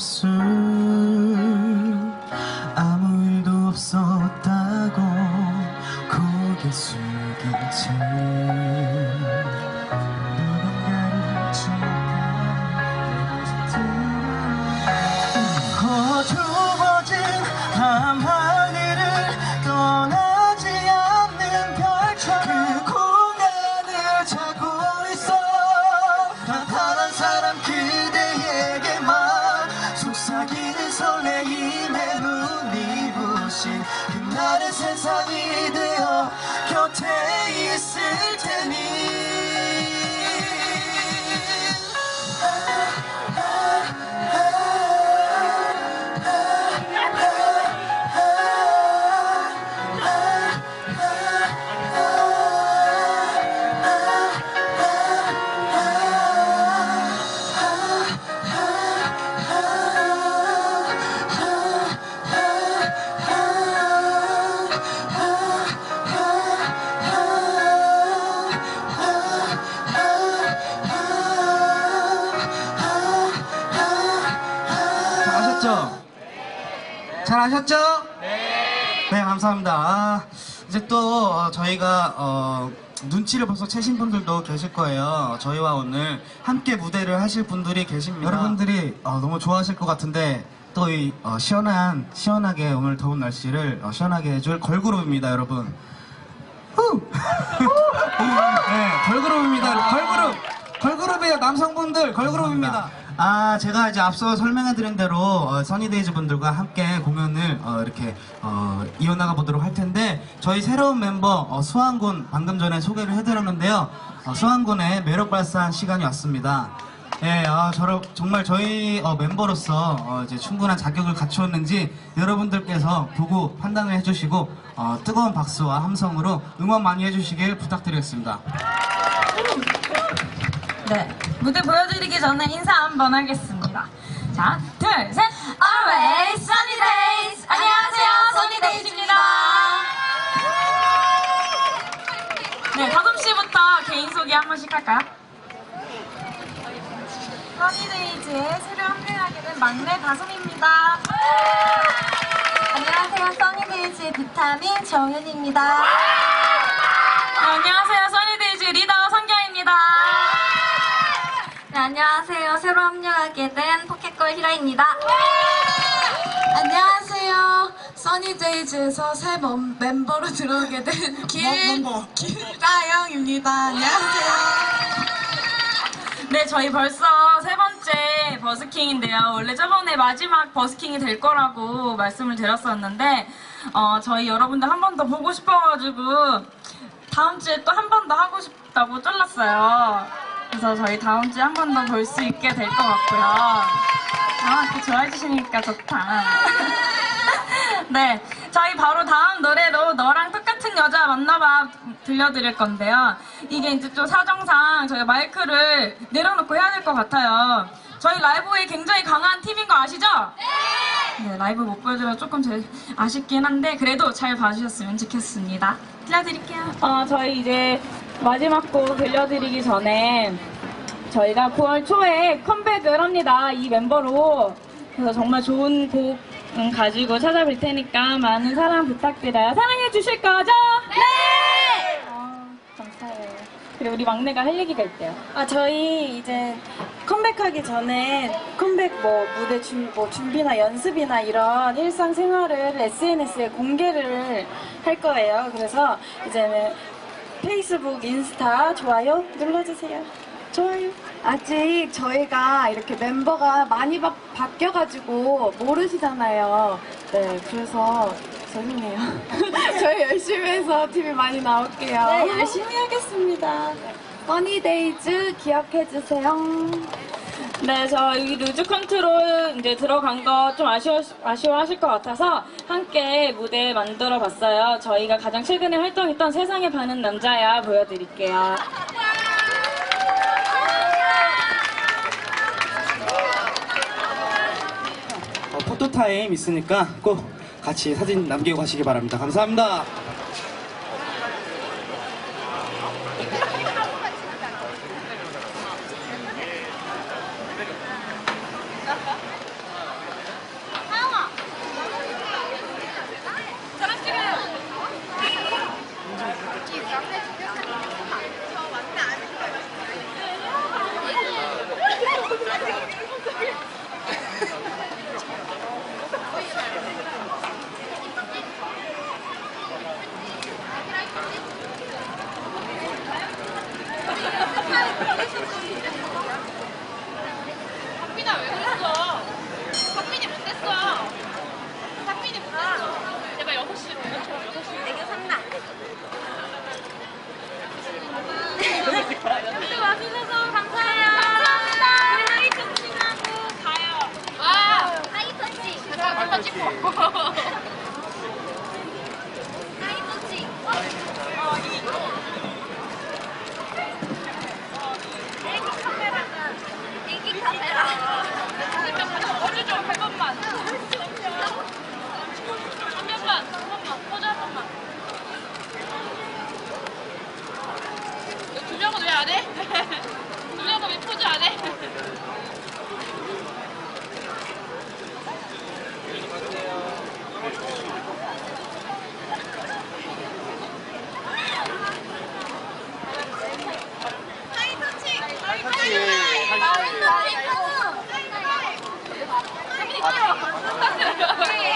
입 그날의 잘하셨죠? 잘하셨죠? 네. 네, 감사합니다. 아, 이제 또 어, 저희가 어, 눈치를 벌써 채신 분들도 계실 거예요. 저희와 오늘 함께 무대를 하실 분들이 계십니다. 여러분들이 어, 너무 좋아하실 것 같은데 또 이 시원한 시원하게 오늘 더운 날씨를 어, 시원하게 해줄 걸그룹입니다, 여러분. 후! 네, 걸그룹입니다. 걸그룹. 걸그룹이에요. 남성분들 걸그룹입니다. 아, 제가 이제 앞서 설명해 드린 대로 어, 써니데이즈 분들과 함께 공연을 어, 이렇게 어, 이어나가 보도록 할 텐데 저희 새로운 멤버 어, 수환군 방금 전에 소개를 해드렸는데요. 어, 수환군의 매력 발산 시간이 왔습니다. 예, 아, 저를 정말 저희 어, 멤버로서 어, 이제 충분한 자격을 갖추었는지 여러분들께서 보고 판단을 해주시고 어, 뜨거운 박수와 함성으로 응원 많이 해주시길 부탁드리겠습니다. 네, 무대 보여드리기 전에 인사 한번 하겠습니다. 자, 둘, 셋. Always Sunny Days. 안녕하세요, Sunny Days입니다. 네, 다솜 씨부터 개인 소개 한 번씩 할까요? 써니데이즈에 새로 합류하게 된 막내 다솜입니다. 안녕하세요. 써니데이즈의 비타민 정윤입니다. 네, 안녕하세요, 써니데이즈 리더 성경입니다. 네, 안녕하세요. 새로 합류하게 된 포켓걸 히라입니다. 안녕하세요. 써니데이즈에서 새 멤- 멤버로 들어오게 된 길, 길다영입니다. 안녕하세요. 네, 저희 벌써 세 번째 버스킹인데요. 원래 저번에 마지막 버스킹이 될 거라고 말씀을 드렸었는데, 어, 저희 여러분들 한 번 더 보고 싶어가지고, 다음 주에 또 한 번 더 하고 싶다고 쫄랐어요. 그래서 저희 다음 주에 한 번 더 볼 수 있게 될 것 같고요. 아, 이렇게 좋아해 주시니까 좋다. 네, 저희 바로 다음 노래로 너랑 똑같은 여자 만나봐 들려드릴 건데요. 이게 이제 좀 사정상 저희가 마이크를 내려놓고 해야 될 것 같아요. 저희 라이브에 굉장히 강한 팀인 거 아시죠? 네, 라이브 못 보여줘서 조금 제 아쉽긴 한데 그래도 잘 봐주셨으면 좋겠습니다. 들려드릴게요. 어, 저희 이제 마지막 곡 들려드리기 전에 저희가 9월 초에 컴백을 합니다. 이 멤버로. 그래서 정말 좋은 곡 음, 가지고 찾아뵐 테니까 많은 사랑 부탁드려요. 사랑해 주실 거죠? 네! 아, 감사해요. 그리고 우리 막내가 할 얘기가 있대요. 아, 저희 이제 컴백하기 전에 컴백 뭐 무대 준, 뭐 준비나 연습이나 이런 일상생활을 SNS에 공개를 할 거예요. 그래서 이제는 페이스북, 인스타 좋아요 눌러주세요. 좋아요. 아직 저희가 이렇게 멤버가 많이 바, 바뀌어가지고 모르시잖아요. 네, 그래서 죄송해요. 저희 열심히 해서 TV 많이 나올게요. 네, 열심히 하겠습니다. 써니데이즈 기억해주세요. 네, 저희 루즈 컨트롤 이제 들어간 거 좀 아쉬워, 아쉬워하실 것 같아서 함께 무대 만들어 봤어요. 저희가 가장 최근에 활동했던 세상에 반은 남자야 보여드릴게요. 어, 포토타임 있으니까 꼭 같이 사진 남기고 가시기 바랍니다. 감사합니다. 박빈아 왜 그랬어? 박빈이 못됐어. 박빈이 못됐어. 제발 6시로. 6시로. 이거요.